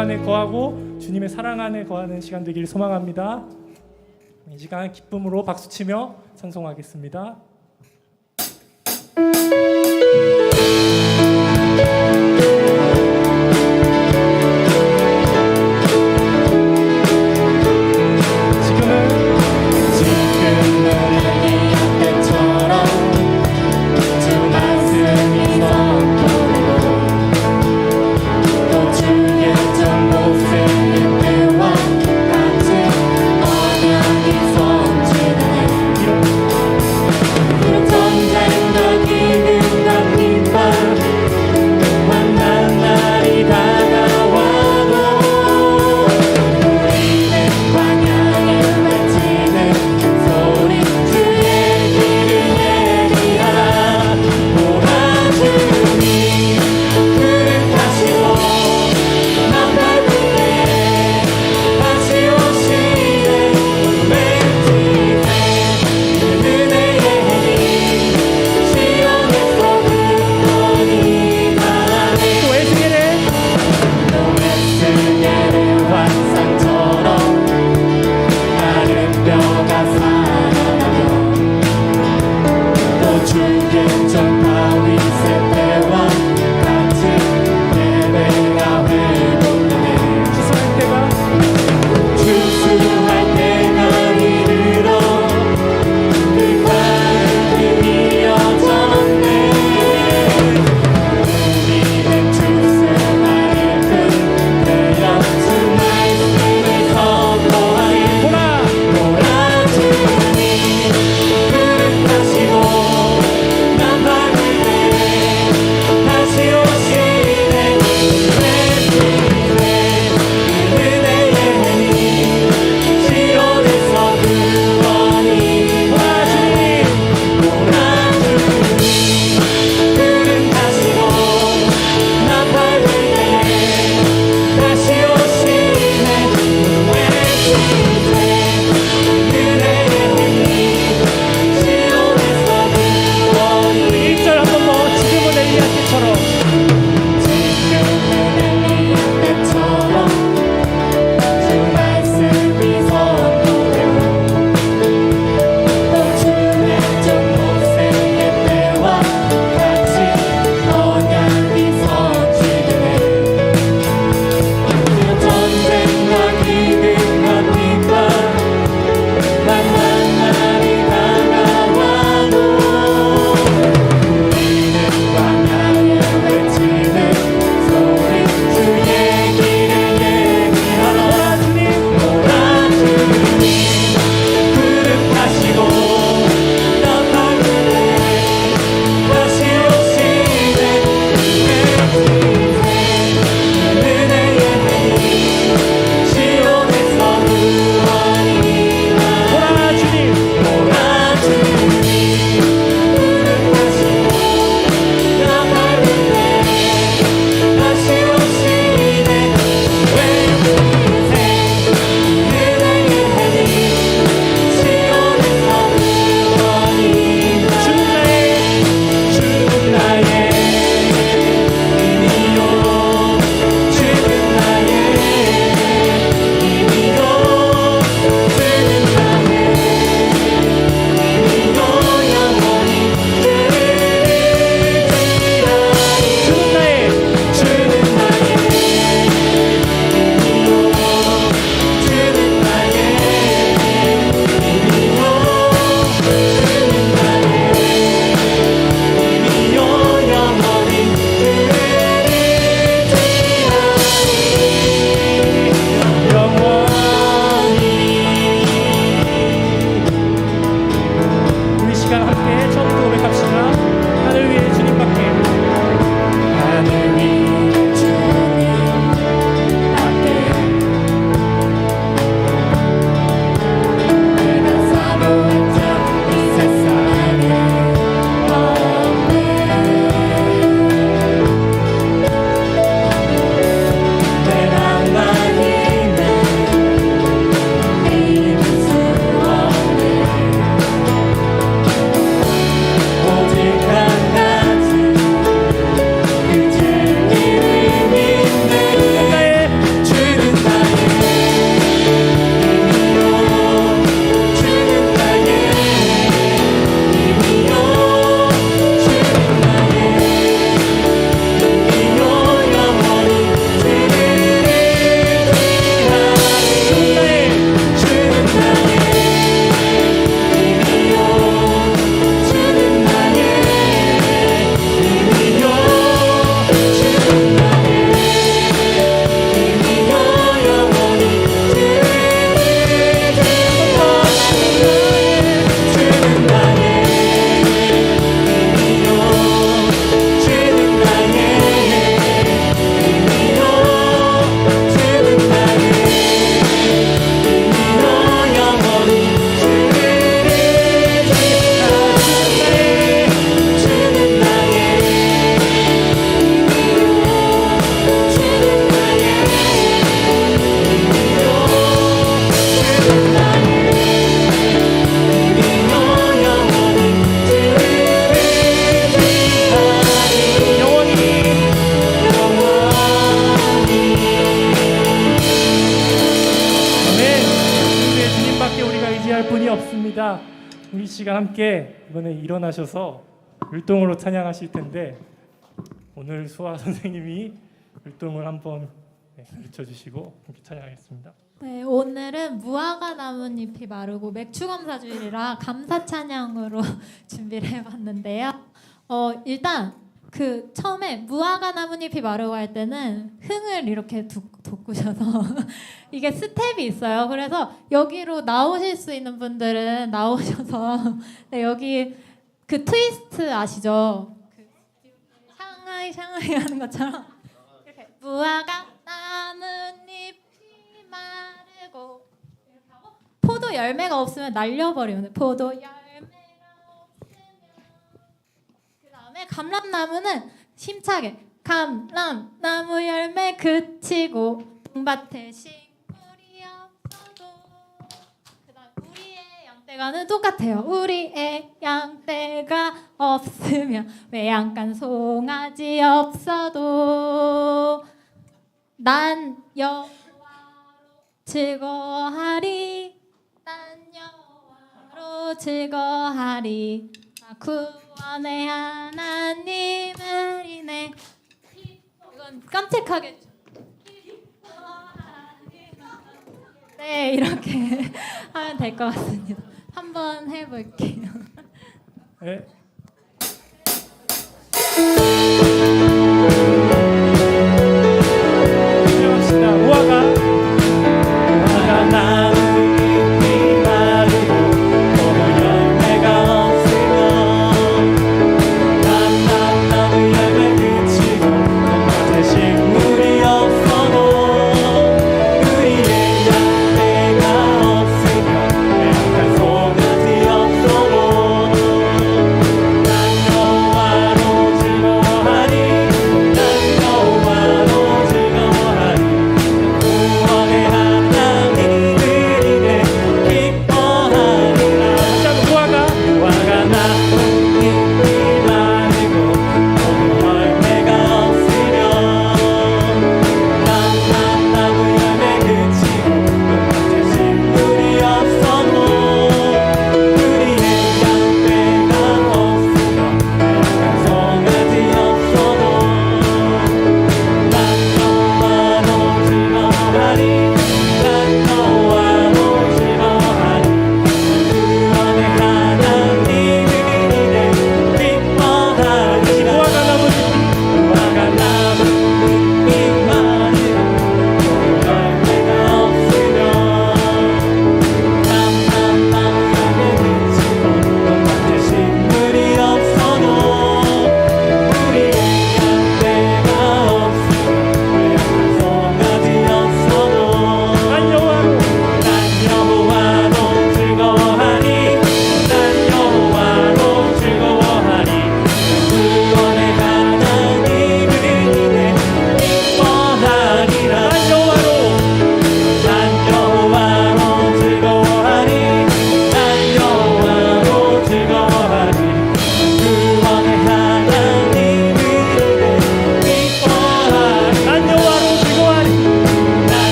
안에 거하고 주님의 사랑 안에 거하는 시간 되길 소망합니다. 이 시간 기쁨으로 박수치며 찬송하겠습니다. 함께 이번에 일어나셔서 율동으로 찬양하실 텐데 오늘 수아 선생님이 율동을 한번 네, 가르쳐 주시고 함께 찬양하겠습니다. 네, 오늘은 무화과 나뭇잎이 마르고 맥주 감사 주일이라 감사 찬양으로 준비를 해봤는데요. 어, 일단 그 처음에 무화과 나뭇잎이 마르고 할 때는 흥을 이렇게 두, 돋구셔서 이게 스텝이 있어요. 그래서 여기로 나오실 수 있는 분들은 나오셔서 네, 여기 그 트위스트 아시죠? 그 샹하이 샹하이 하는 것처럼 이렇게 무화과 나뭇잎이 마르고 포도 열매가 없으면 날려버리면 포도 열매가 없으면 그 다음에 감람나무는 힘차게 감람나무 열매 그치고 봄밭에 식물이 없어도. 그다음 우리의 양떼가는 똑같아요. 우리의 양떼가 없으면 외양간 송아지 없어도? 난 여호와로 즐거하리. 난 여호와로 즐거하리. 나 구원의 하나님을 인해 이건 깜찍하게. 네 이렇게 하면 될 것 같습니다. 한번 해볼게요. 네.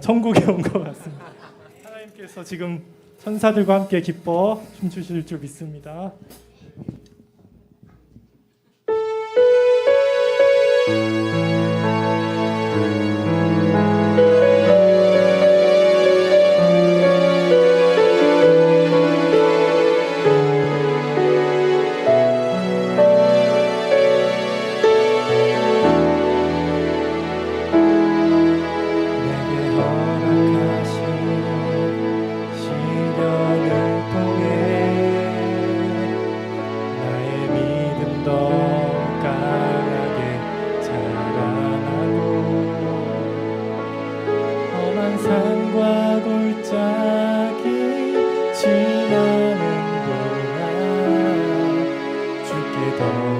천국에 온 것 같습니다. 하나님께서 지금 천사들과 함께 기뻐 춤추실 줄 믿습니다. Lord.